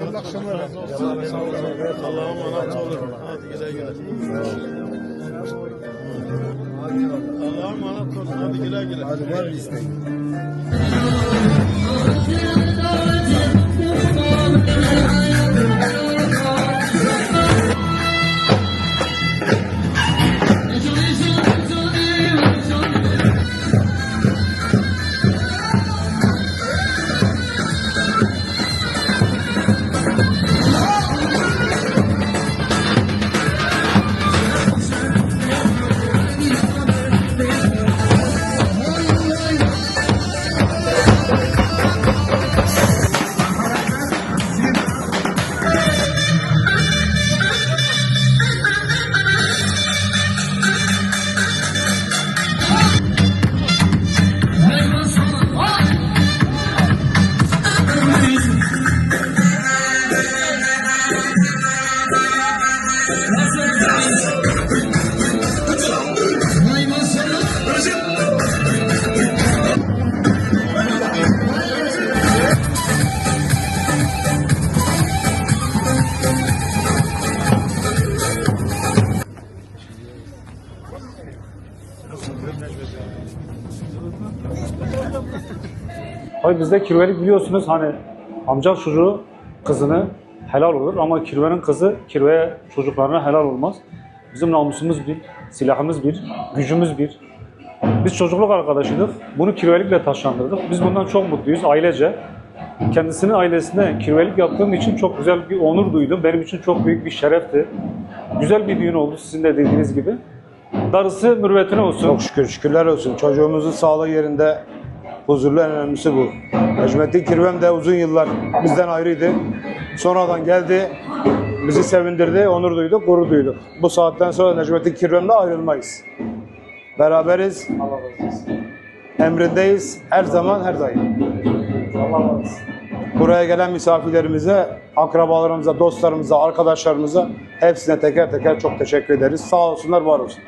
Allah'a emanet olun. Hadi güle güle. Allah'a emanet olun. Hadi güle güle. Hadi var bir isteğin. Hayır bizde kirvelik biliyorsunuz hani amca çocuğu kızını helal olur ama kirvenin kızı kirveye çocuklarına helal olmaz. Bizim namusumuz bir, silahımız bir, gücümüz bir. Biz çocukluk arkadaşıydık. Bunu kirvelikle taşlandırdık. Biz bundan çok mutluyuz ailece. Kendisini ailesine kirvelik yaptığım için çok güzel bir onur duydum. Benim için çok büyük bir şerefti. Güzel bir düğün oldu sizin de dediğiniz gibi. Darısı mürvetine olsun. Çok şükür, şükürler olsun. Çocuğumuzun sağlığı yerinde huzurlu en önemlisi bu. Necmettin Kirvem de uzun yıllar bizden ayrıydı. Sonradan geldi, bizi sevindirdi, onur duyduk, gurur duyduk. Bu saatten sonra Necmettin Kirvem'le ayrılmayız. Beraberiz, emrindeyiz, her zaman, her daim. Buraya gelen misafirlerimize, akrabalarımıza, dostlarımıza, arkadaşlarımıza hepsine teker teker çok teşekkür ederiz. Sağ olsunlar, var olsunlar.